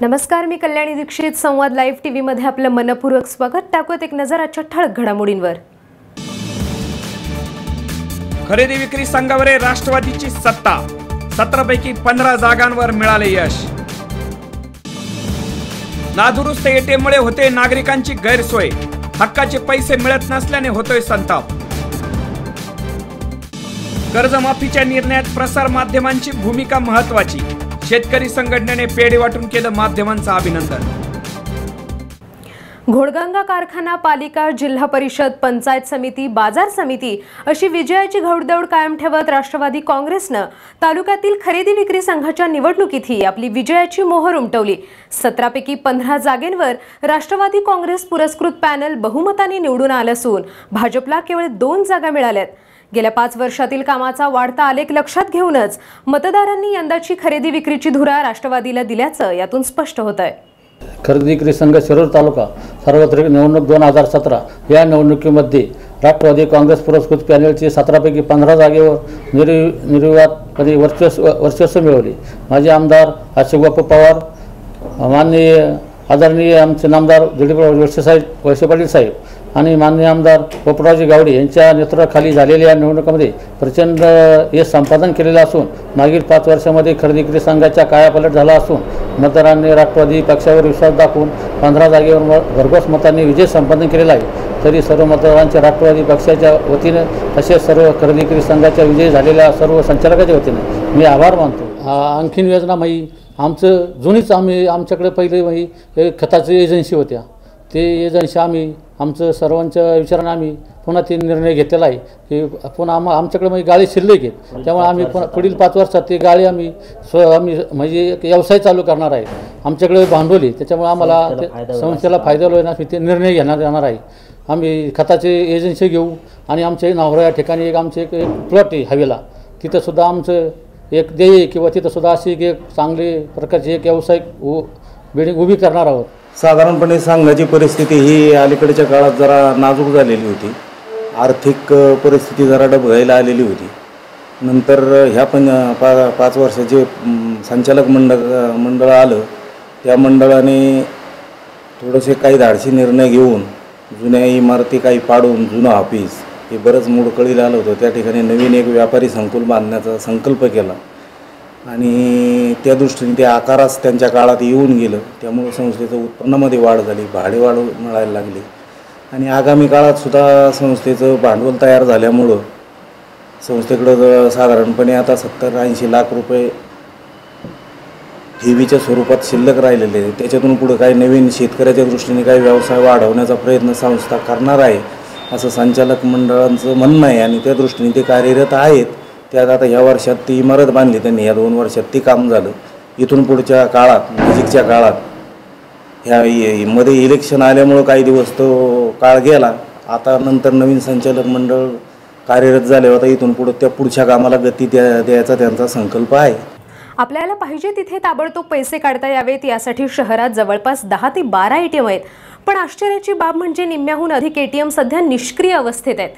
नमस्कार मी कल्याणी दीक्षित. संवाद live TV मध्ये आपलं मनपूर्वक स्वागत. टाकूयात एक नजर आजच्या ठळक घडामोडींवर. खरेदी विक्री संघावर आहे राष्ट्रवादीची सत्ता. सतरापैकी पंधरा जागांवर मिळाले यश. नादुरुस्त एटीएम मुळे होते नागरिकांची गैरसोय. हक्काचे पैसे मिळत नसल्याने होतोय संताप. कर्जमाफीच्या निर्णयात प्रसार माध्यमांची भूमिका महत्वाची शेतकरी संघटनेने पेढे वाटून केलं माध्यमांचं अभिनंदन. घोडगंगा कारखाना पालिका जिल्हा परिषद पंचायत समिती बाजार समिती अशी विजयाची घौडदौड कायम ठेवत राष्ट्रवादी काँग्रेसनं तालुक्यातील खरेदी विक्री संघाच्या निवडणुकीतही आपली विजयाची मोहर उमटवली. सतरापैकी पंधरा जागेंवर राष्ट्रवादी काँग्रेस पुरस्कृत पॅनल बहुमताने निवडून आलं असून भाजपला केवळ दोन जागा मिळाल्यात. गेल्या पाच वर्षातील कामाचा वाढता आलेख लक्षात घेऊनच मतदारांनी यंदाची खरेदी विक्रीची धुरा राष्ट्रवादीला दिल्याचं यातून स्पष्ट होत आहे खरेदी विक्री संघ शिरूर तालुका सार्वत्रिक निवडणूक दोन हजार सतरा या निवडणुकीमध्ये राष्ट्रवादी काँग्रेस पुरस्कृत पॅनेलची सतरापैकी पंधरा जागेवर निर्वि निर्विवादपणे वर्चस्व वर्चस्व मिळवले. माजी आमदार अशोकबापू पवार माननीय आदरणीय आमचे नामदार दिलीप वळसे साहेब वळसे पाटील साहेब आणि माननीय आमदार पोपटरावजी गावडे यांच्या नेतृत्वाखाली झालेल्या या निवडणुकामध्ये प्रचंड यश संपादन केलेलं असून मागील पाच वर्षामध्ये खरेदी विक्री संघाच्या कायापलट झाला असून मतदारांनी राष्ट्रवादी पक्षावर विश्वास दाखवून पंधरा जागेवर भरघोस मतांनी विजय संपादन केलेला आहे. तरी सर्व मतदारांच्या राष्ट्रवादी पक्षाच्या वतीनं तसेच सर्व खरेदी विक्री संघाच्या विजयी झालेल्या सर्व संचालकाच्या वतीनं मी आभार मानतो. आणखीन योजना माही आमचं जुनीच आम्ही आमच्याकडे पहिले खताची एजन्सी होत्या. ते एजन्सी आम्ही आमचं सर्वांच्या विचारानं आम्ही पुन्हा ते निर्णय घेतलेला आहे की पुन्हा आम्हा आमच्याकडे म्हणजे गाडी शिल्लक आहेत त्यामुळे आम्ही पुन्हा पुढील पाच वर्षात ते गाडी आम्ही स्व आम्ही म्हणजे एक व्यवसाय चालू करणार आहे. आमच्याकडे भांडवली त्याच्यामुळे आम्हाला ते संस्थेला फायदा होईल असे ते निर्णय घेण्यात येणार आहे. आम्ही खताचे एजन्सी घेऊ आणि आमच्या नावरा या ठिकाणी एक आमचे एक एक प्लॉट आहे हवेला. तिथंसुद्धा आमचं एक ध्येय किंवा तिथंसुद्धा अशी एक एक चांगली प्रकारची एक व्यावसायिक उ बिल्डिंग उभी करणार आहोत. साधारणपणे सांगण्याची परिस्थिती ही अलीकडच्या काळात जरा नाजूक झालेली होती. आर्थिक परिस्थिती जरा डबघायला आलेली होती. नंतर ह्या पण पा पाच वर्षाचे संचालक मंडळ मंडळ आलं. त्या मंडळाने थोडेसे काही धाडसी निर्णय घेऊन जुन्या इमारती काही पाडून जुनं ऑफिस हे बरंच मोडकळीला आलं होतं. त्या ठिकाणी नवीन एक व्यापारी संकुल बांधण्याचा संकल्प केला. आणि त्या दृष्टीने ते आकारास त्यांच्या काळात येऊन गेलं. त्यामुळं संस्थेचं उत्पन्नामध्ये वाढ झाली भाडे वाढ मिळायला लागली. आणि आगामी काळातसुद्धा संस्थेचं भांडवल तयार झाल्यामुळं संस्थेकडं साधारणपणे आता सत्तर ऐंशी लाख रुपये ठेवीच्या स्वरूपात शिल्लक राहिलेले आहे त्याच्यातून पुढं काही नवीन शेतकऱ्याच्या दृष्टीने काही व्यवसाय वाढवण्याचा प्रयत्न संस्था करणार आहे. असं संचालक मंडळांचं म्हणणं आहे आणि त्या दृष्टीने ते कार्यरत आहेत. त्यात आता ह्या वर्षात ती इमारत बांधली त्यांनी. या दोन वर्षात ती काम झालं. इथून पुढच्या काळात नजीकच्या काळात ह्या मध्ये इलेक्शन आल्यामुळं काही दिवस तो काळ गेला. आता नंतर नवीन संचालक मंडळ कार्यरत झाले आता इथून पुढं त्या पुढच्या कामाला गती द्या द्यायचा त्यांचा संकल्प आहे. आपल्याला पाहिजे तिथे ताबडतोब पैसे काढता यावेत यासाठी शहरात जवळपास दहा ते बारा एटीएम आहेत. पण आश्चर्याची बाब म्हणजे निम्म्याहून अधिक एटीएम सध्या निष्क्रिय अवस्थेत आहेत.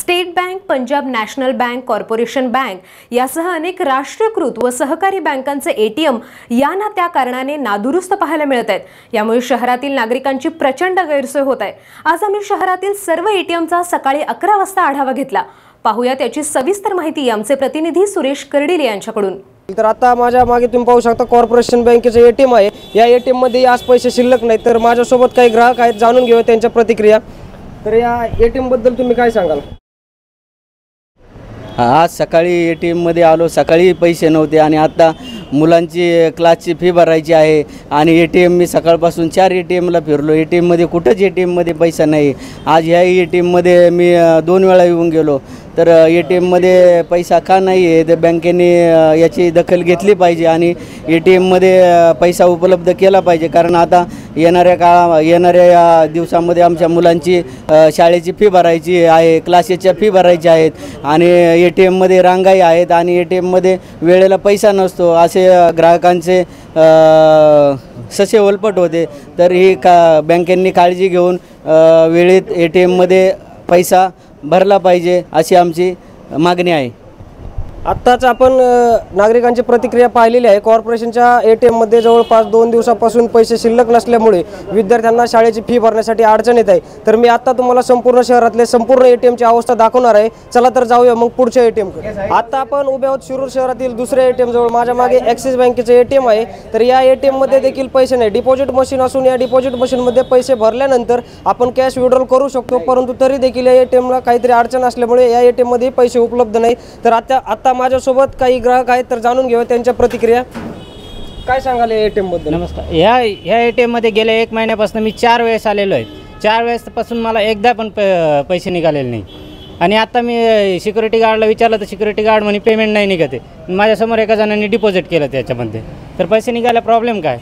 State bank Punjab national bank corporation bank यासह अनेक राष्ट्रीयकृत व सहकारी बँकांचे एटीएम या ना त्या कारणाने नादुरुस्त पाहायला मिळत आहेत. यामुळे शहरातील नागरिकांची प्रचंड गैरसोय होत आहे. आज आम्ही शहरातील सर्व एटीएमचा सकाळी अकरा वाजता आढावा घेतला. पाहूया त्याची सविस्तर माहिती आमचे प्रतिनिधी सुरेश कर्डिले यांच्याकडून. तर आता माझ्या मागे तुम्ही पाहू शकता कॉर्पोरेशन बँकेचं ए टी एम आहे या ए टी आज पैसे शिल्लक नाही तर माझ्यासोबत काही ग्राहक आहेत जाणून घेऊ त्यांच्या प्रतिक्रिया. तर या ए टी तुम्ही काय सांगाल? आज सकाळी ए टी एममध्ये आलो सकाळी पैसे नव्हते आणि आता मुलांची क्लासची फी भरायची आहे आणि ए टी एम मी सकाळपासून चार ए टी एमला फिरलो. ए टी एममध्ये कुठंच ए टी एममध्ये पैसा नाही. आज ह्या ए टी एममध्ये मी दोन वेळा येऊन गेलो. तर ए टी एममध्ये पैसा का नाही आहे तर बँकेने याची दखल घेतली पाहिजे आणि ए टी एममध्ये पैसा उपलब्ध केला पाहिजे. कारण आता येणाऱ्या काळा येणाऱ्या या दिवसामध्ये आमच्या मुलांची शाळेची फी भरायची आहे क्लासेसच्या फी भरायच्या आहेत आणि ए टी एममध्ये रांगाई आहेत आणि ए टी एममध्ये वेळेला पैसा नसतो. असे ग्राहकांचे ससे ओलपट होते. तर ही का बँकेंनी काळजी घेऊन वेळेत ए टी एममध्ये पैसा भरला पाहिजे अशी आमची मागणी आहे. आत्ताच आपण नागरिकांची प्रतिक्रिया पाहिलेली आहे. कॉर्पोरेशनच्या ए टी एममध्ये जवळपास दोन दिवसापासून पैसे शिल्लक नसल्यामुळे विद्यार्थ्यांना शाळेची फी भरण्यासाठी अडचण येत आहे. तर मी आत्ता तुम्हाला संपूर्ण शहरातले संपूर्ण ए टी एमची अवस्था दाखवणार आहे. चला तर जाऊया मग पुढच्या ए टी एमकडे आत्ता आपण उभे आहोत शिरूर शहरातील दुसऱ्या ए टी एम जवळ. माझ्या मागे ॲक्सिस बँकेचं ए टी एम आहे. तर या ए टी एममध्ये देखील पैसे नाही. डिपॉझिट मशीन असून या डिपॉझिट मशीनमध्ये पैसे भरल्यानंतर आपण कॅश विड्रॉल करू शकतो. परंतु तरी देखील या ए टी एमला काहीतरी अडचण असल्यामुळे या ए टी एममध्ये पैसे उपलब्ध नाही. तर आता आत्ता माझ्यासोबत काही ग्राहक आहेत तर जाणून घेऊया त्यांच्या प्रतिक्रिया. काय सांगाल या ए टी एमबद्दल नमस्कार. ह्या ह्या ए टी एममध्ये गेल्या एक महिन्यापासून मी चार वेळेस आलेलो आहे. चार वेळेसपासून मला एकदा पण प पैसे निघालेले नाही. आणि आता मी सिक्युरिटी गार्डला विचारलं तर सिक्युरिटी गार्ड म्हणे पेमेंट नाही निघते माझ्यासमोर एका जणांनी डिपॉझिट केलं त्याच्यामध्ये. तर पैसे निघायला प्रॉब्लेम काय?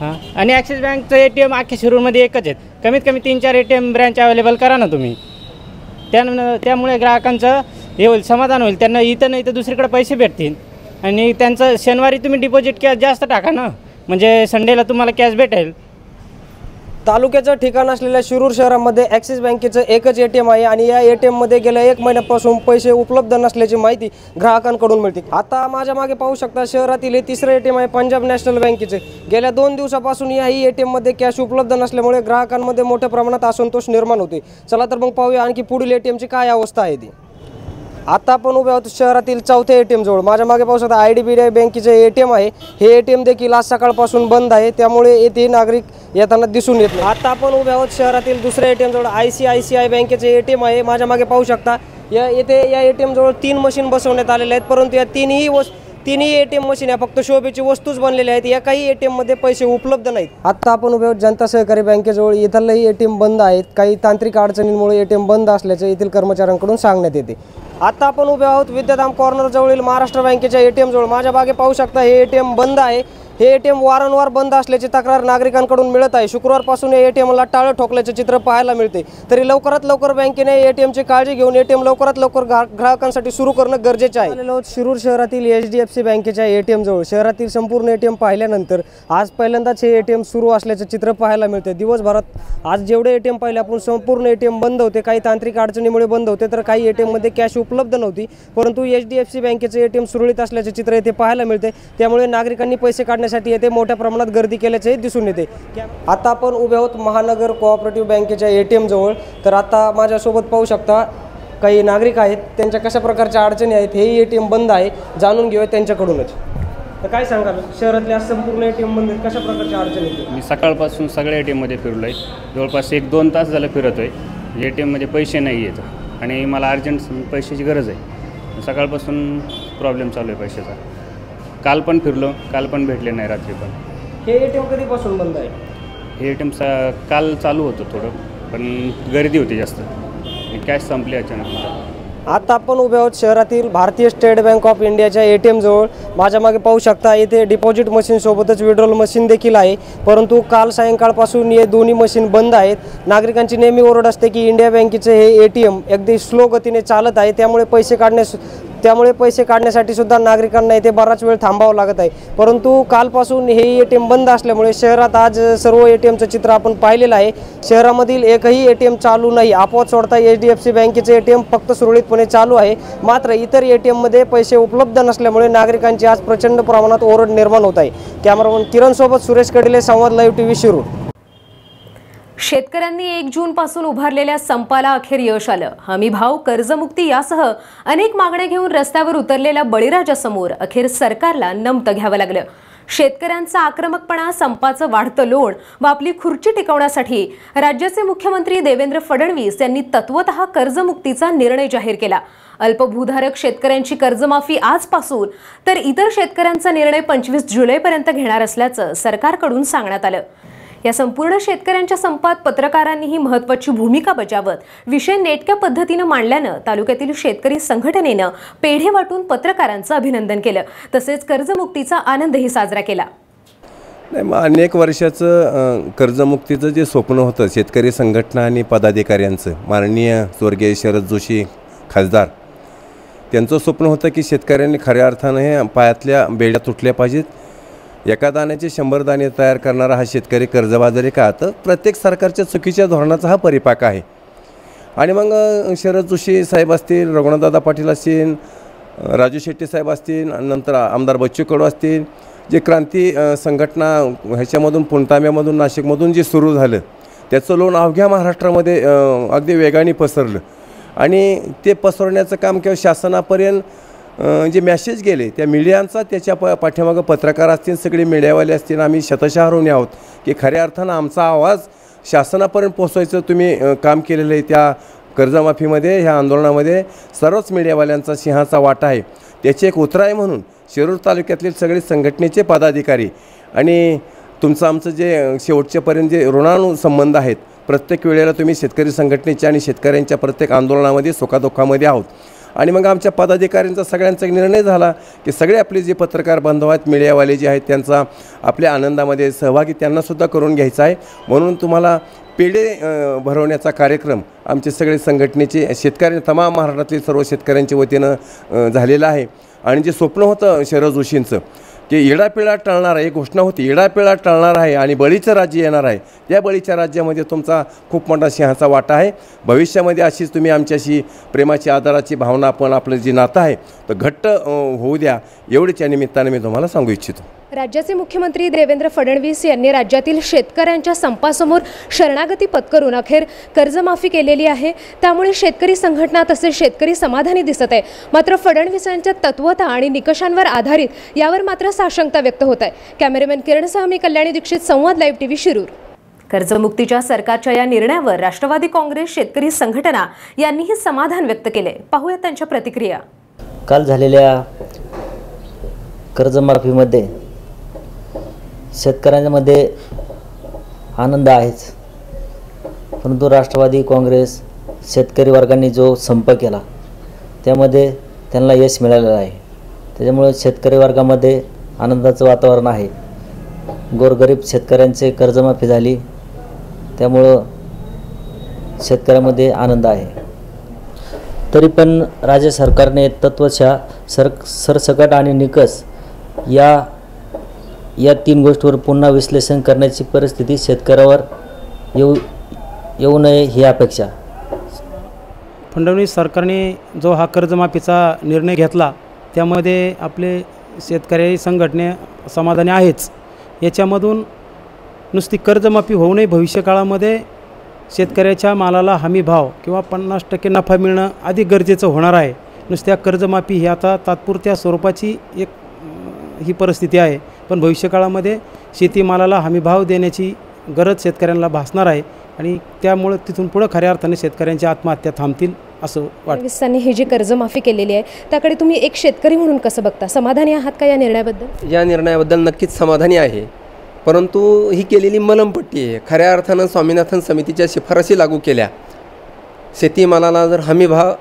हां? आणि ॲक्सिस बँकचं ए टी एम अख्ख्या शिरूरमध्ये एकच आहेत. कमीत कमी तीन चार A T M branch available करा ना तुम्ही. त्या त्यामुळे ग्राहकांचं हे होईल समाधान होईल. त्यांना इथं नाही तर दुसरीकडे पैसे भेटतील. आणि त्यांचं शनिवारी तुम्ही डिपॉझिट कॅश जास्त टाका ना. म्हणजे संडेला तुम्हाला कॅश भेटेल. तालुक्याचं ठिकाण असलेल्या शिरूर शहरामध्ये ॲक्सिस बँकेचं एकच ए टी एम आहे आणि या ए टी एममध्ये गेल्या एक महिन्यापासून पैसे उपलब्ध नसल्याची माहिती ग्राहकांकडून मिळते. आता माझ्या मागे पाहू शकता शहरातील हे तिसरं ए टी एम आहे पंजाब नॅशनल बँकेचे. गेल्या दोन दिवसापासून याही ए टी एममध्ये कॅश उपलब्ध नसल्यामुळे ग्राहकांमध्ये मोठ्या प्रमाणात असंतोष निर्माण होते चला तर मग पाहूया आणखी पुढील ए टी एमची काय अवस्था आहे ती. आता आपण उभे आहोत शहरातील चौथ्या ए टी एमजवळ माझ्या मागे पाहू शकता आय डी बी आय बँकेचे ए टी एम आहे. हे ए टी एम देखील आज सकाळपासून बंद आहे. त्यामुळे येथे नागरिक येताना दिसून येत नाही. आता आपण उभे आहोत शहरातील दुसऱ्या A T एमजवळ I C I C I बँकेचे ए टी एम आहे. माझ्या मागे पाहू शकता. या येथे या ए टी एमजवळ तीन मशीन बसवण्यात आलेले आहेत. परंतु या तीनही वस्तू तिन्ही ए टी एम मशीन या फक्त शोभेची वस्तूच बनलेल्या आहेत. या काही ए टी एममध्ये पैसे उपलब्ध नाहीत. आत्ता आपण उभे आहोत जनता सहकारी बँकेजवळ. इथलंही ए टी एम बंद आहेत. काही तांत्रिक अडचणींमुळे ए टी एम बंद असल्याचे येथील कर्मचाऱ्यांकडून सांगण्यात येते. आता आपण उभे आहोत विद्याधाम कॉर्नर जवळील महाराष्ट्र बँकेच्या ए टी एम जवळ. माझ्या बागे पाहू शकता हे ए टी एम बंद आहे. हे ए टी एम वारंवार बंद असल्याची तक्रार नागरिकांकडून मिळत आहे शुक्रवारपासून ए टी एमला टाळं ठोकल्याचे चित्र पाहायला मिळते तरी लवकरात लवकर बँकेने ए टी एमची काळजी घेऊन ए टी एम लवकरात लवकर ग्राहकांसाठी सुरू करणं गरजेचे आहे शिरूर शहरातील एच डी एफ सी बँकेच्या ए टी एम जवळ शहरातील संपूर्ण ए टी एम पाहिल्यानंतर आज पहिल्यांदाच हे ए टी एम सुरू असल्याचे चित्र पाहायला मिळते दिवसभरात आज जेवढे ए टी एम पाहिले आपण संपूर्ण ए टी एम बंद होते काही तांत्रिक अडचणीमुळे बंद होते तर काही ए टी एममध्ये कॅश उपलब्ध नव्हती परंतु एच डी एफ सी बँकेचे ए टी एम सुरळीत असल्याचे चित्र येथे पाहायला मिळते त्यामुळे नागरिकांनी पैसे करण्यासाठी येथे मोठ्या प्रमाणात गर्दी केल्याचे दिसून येते. आता आपण उभे आहोत महानगर कोऑपरेटिव्ह बँकेच्या ए टी एमजवळ तर आता माझ्यासोबत पाहू शकता काही नागरिक आहेत त्यांच्या कशा प्रकारच्या अडचणी आहेत हेही ए टी एम बंद आहे जाणून घेऊया त्यांच्याकडूनच. तर काय सांगाल शहरातल्या संपूर्ण ए टी एम बंद कशा प्रकारच्या अडचणी आहेत? मी सकाळपासून सगळ्या ए टी एममध्ये फिरलो आहे जवळपास एक दोन तास झालं फिरतो आहे ए टी एममध्ये पैसे नाही आहेत. आणि मला अर्जंट पैशाची गरज आहे. सकाळपासून प्रॉब्लेम चालू आहे पैशाचा. काल पण फिरलो काल पण भेटले नाही रात्री पण. हे ए टी एम कधीपासून बंद आहे? हे ए टी एम सा काल चालू होतं थोडं पण गर्दी होती जास्त. कॅश संपली अचानक आता आपण उभे आहोत शहरातील भारतीय स्टेट बँक ऑफ इंडियाच्या ए टी एम जवळ. माझ्या मागे पाहू शकता येथे डिपॉझिट मशीन सोबतच विड्रॉल मशीन देखील आहे. परंतु काल सायंकाळपासून हे दोन्ही मशीन बंद आहेत. नागरिकांची नेहमी ओरड असते की इंडिया बँकेचे हे ए टी एम अगदी स्लो गतीने चालत आहे त्यामुळे पैसे काढण्यास त्यामुळे पैसे काढण्यासाठी सुद्धा नागरिकांना इथे बराच वेळ थांबावं लागत आहे. परंतु कालपासून हे ए टी एम बंद असल्यामुळे शहरात आज सर्व ए टी एमचं चित्र आपण पाहिलेलं आहे. शहरामधील एकही ए टी एम चालू नाही. आपोआप सोडता एच डी एफ सी बँकेचे ए टी एम फक्त सुरळीतपणे चालू आहे. मात्र इतर ए टी एममध्ये पैसे उपलब्ध नसल्यामुळे नागरिकांची आज प्रचंड प्रमाणात ओरड निर्माण होत आहे. कॅमेरामन किरणसोबत सुरेश कडिले संवाद लाईव्ह टी व्ही शिरू शेतकऱ्यांनी एक जून पासून उभारलेल्या संपाला अखेर यश आलं. हमी भाव कर्जमुक्ती यासह अनेक मागण्या घेऊन रस्त्यावर उतरलेल्या बळीराजासमोर अखेर सरकारला नमतं घ्यावं लागलं. शेतकऱ्यांचा आक्रमकपणा संपाचं वाढतं लोण व आपली खुर्ची टिकवण्यासाठी राज्याचे मुख्यमंत्री देवेंद्र फडणवीस यांनी तत्वत कर्जमुक्तीचा निर्णय जाहीर केला. अल्पभूधारक शेतकऱ्यांची कर्जमाफी आजपासून तर इतर शेतकऱ्यांचा निर्णय पंचवीस जुलैपर्यंत घेणार असल्याचं सरकारकडून सांगण्यात आलं. या संपूर्ण शेतकऱ्यांच्या संपात पत्रकारांनीही महत्त्वाची भूमिका बजावत विषय नेटक्या पद्धतीनं मांडल्यानं तालुक्यातील शेतकरी संघटनेनं पेढे वाटून पत्रकारांचं अभिनंदन केलं. तसेच कर्जमुक्तीचा आनंदही साजरा केला. नाही मग अनेक वर्षाचं कर्जमुक्तीचं जे स्वप्न होतं शेतकरी संघटना आणि पदाधिकाऱ्यांचं माननीय स्वर्गीय शरद जोशी खासदार त्यांचं स्वप्न होतं की शेतकऱ्यांनी खऱ्या अर्थानं हे पायातल्या बेड्या तुटल्या पाहिजेत. एका दाण्याचे शंभर दाणे तयार करणारा हा शेतकरी कर्जबाजारी का? तर प्रत्येक सरकारच्या चुकीच्या धोरणाचा हा परिपाक आहे. आणि मग शरद जोशी साहेब असतील रघुनाथदादा पाटील असतील राजू शेट्टी साहेब असतील नंतर आमदार बच्चू कडू असतील जे क्रांती संघटना ह्याच्यामधून पुणताम्यामधून नाशिकमधून जे सुरू झालं त्याचं लोन अवघ्या महाराष्ट्रामध्ये अगदी वेगाने पसरलं. आणि ते पसरवण्याचं काम किंवा शासनापर्यंत जे मॅसेज गेले त्या मीडियांचा त्याच्या प पाठीमागं पत्रकार असतील सगळे मीडियावाले असतील आम्ही शतशः आहोत. की खऱ्या अर्थानं आमचा आवाज शासनापर्यंत पोचवायचं तुम्ही काम केलेलं आहे त्या कर्जमाफीमध्ये ह्या आंदोलनामध्ये. सर्वच मीडियावाल्यांचा सिंहाचा वाटा आहे. त्याची एक उतराय म्हणून शिरूर तालुक्यातील सगळे संघटनेचे पदाधिकारी आणि तुमचं आमचं जे शेवटच्यापर्यंत जे ऋणानुसंबंध आहेत प्रत्येक वेळेला तुम्ही शेतकरी संघटनेच्या आणि शेतकऱ्यांच्या प्रत्येक आंदोलनामध्ये सुखादुःखामध्ये आहोत. आणि मग आमच्या पदाधिकाऱ्यांचा सगळ्यांचा निर्णय झाला की सगळे आपले जे पत्रकार बांधव आहेत मीडियावाले जे आहेत त्यांचा आपल्या आनंदामध्ये सहभागी त्यांनासुद्धा करून घ्यायचा आहे. म्हणून तुम्हाला पेढे भरवण्याचा कार्यक्रम आमचे सगळे संघटनेचे शेतकरी तमाम महाराष्ट्रातील सर्व शेतकऱ्यांच्या वतीनं झालेला आहे. आणि जे स्वप्न होतं शरद जोशींचं जे येडापिळा टळणार आहे एक घोषणा होती. येडापिळा टळणार आहे आणि बळीचं राज्य येणार आहे. त्या बळीच्या राज्यामध्ये तुमचा खूप मोठा सिंहाचा वाटा आहे. भविष्यामध्ये अशीच तुम्ही आमच्याशी प्रेमाची आदराची भावना आपण आपलं जे नातं आहे तर घट्ट होऊ द्या. एवढीच या निमित्ताने मी तुम्हाला सांगू इच्छितो. राज्याचे मुख्यमंत्री देवेंद्र फडणवीस यांनी राज्यातील शेतकऱ्यांच्या संपासमोर शरणागती पत्करून अखेर कर्जमाफी केलेली आहे. त्यामुळे शेतकरी संघटना तसेच शेतकरी समाधानी दिसत आहे. मात्र फडणवीसांच्या तत्वता आणि निकषांवर आधारित यावर मात्र साशंकता व्यक्त होत आहे. कॅमेरामॅन किरणसह मी कल्याणी दीक्षित संवाद लाईव्ह टीव्ही शिरूर. कर्जमुक्तीच्या सरकारच्या या निर्णयावर राष्ट्रवादी काँग्रेस शेतकरी संघटना यांनीही समाधान व्यक्त केले. पाहूया त्यांच्या प्रतिक्रिया. काल झालेल्या कर्जमाफीमध्ये शेतकऱ्यांमध्ये आनंद आहेच. परंतु राष्ट्रवादी काँग्रेस शेतकरी वर्गांनी जो संप केला त्यामध्ये त्यांना यश मिळालेलं आहे. त्याच्यामुळे शेतकरी वर्गामध्ये आनंदाचं वातावरण आहे. गोरगरीब शेतकऱ्यांचे कर्जमाफी झाली त्यामुळं शेतकऱ्यामध्ये आनंद आहे. तरी पण राज्य सरकारने तत्वशा सर सरसकट आणि निकस या या तीन गोष्टीवर पुन्हा विश्लेषण करण्याची परिस्थिती शेतकऱ्यावर येऊ येऊ नये ही अपेक्षा. फडणवीस सरकारने जो हा कर्जमाफीचा निर्णय घेतला त्यामध्ये आपले शेतकरी संघटने समाधानी आहेच. याच्यामधून नुसती कर्जमाफी होऊ नये भविष्यकाळामध्ये शेतकऱ्याच्या मालाला हमी भाव किंवा पन्नास टक्के नफा मिळणं अधिक गरजेचं होणार आहे. नुसत्या कर्जमाफी ही आता तात्पुरत्या स्वरूपाची एक ही परिस्थिती आहे. पण भविष्यकाळामध्ये शेतीमालाला हमी भाव देण्याची गरज शेतकऱ्यांना भासणार आहे आणि त्यामुळं तिथून पुढं खऱ्या अर्थाने शेतकऱ्यांच्या आत्महत्या थांबतील असं वाटतं. फडणवीसांनी ही जी कर्जमाफी केलेली आहे त्याकडे तुम्ही एक शेतकरी म्हणून कसं बघता? समाधानी आहात का या निर्णयाबद्दल? या निर्णयाबद्दल नक्कीच समाधानी आहे. परंतु ही केलेली मलमपट्टी आहे. खऱ्या अर्थानं स्वामीनाथन समितीच्या शिफारसी लागू केल्या. शेतीमालाला जर हमी भाव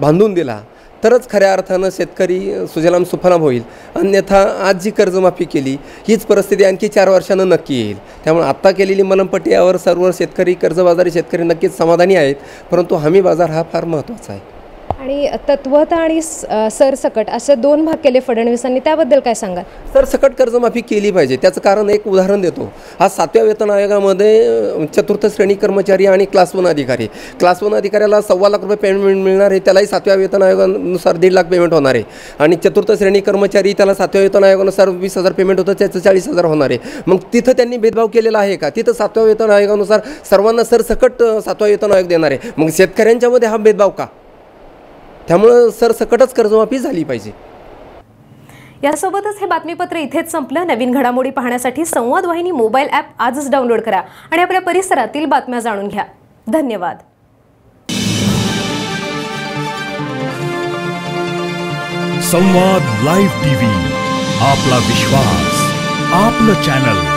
बांधून दिला तरच खऱ्या अर्थानं शेतकरी सुजलाम सुफलाम होईल. अन्यथा आज जी कर्जमाफी केली हीच परिस्थिती आणखी चार वर्षानं नक्की येईल. त्यामुळे आत्ता केलेली मलमपट्टी यावर सर्व शेतकरी कर्जबाजारी शेतकरी नक्कीच समाधानी आहेत परंतु हमी बाजार हा फार महत्त्वाचा आहे. आणि तत्वता आणि स- सरसकट असे दोन भाग केले फडणवीसांनी. त्याबद्दल काय सांगाल? सरसकट कर्जमाफी केली पाहिजे. त्याचं कारण एक उदाहरण देतो. आज सातव्या वेतन आयोगामध्ये चतुर्थ श्रेणी कर्मचारी आणि क्लास वन अधिकारी. क्लास वन अधिकाऱ्याला सव्वा लाख रुपये पेमेंट मिळणार आहे. त्यालाही सातव्या वेतन आयोगानुसार दीड लाख पेमेंट होणार आहे. आणि चतुर्थ श्रेणी कर्मचारी त्याला सातव्या वेतन आयोगानुसार वीस हजार पेमेंट होतं. त्याचं चाळीस हजार होणार आहे. मग तिथं त्यांनी भेदभाव केलेला आहे का? तिथं सातव्या वेतन आयोगानुसार सर्वांना सरसकट सातवा वेतन आयोग देणार आहे. मग शेतकऱ्यांच्यामध्ये हा भेदभाव का? त्यामुळं सरसकटच कर्जमाफी झाली पाहिजे. यासोबतच हे बातमीपत्र इथेच संपलं. नवीन घडामोडी पाहण्यासाठी संवाद वाहिनी मोबाईल ॲप आजच डाउनलोड करा आणि आपल्या परिसरातील बातम्या जाणून घ्या. धन्यवाद. संवाद लाईव्ह टीव्ही आपला विश्वास आपलं चॅनल.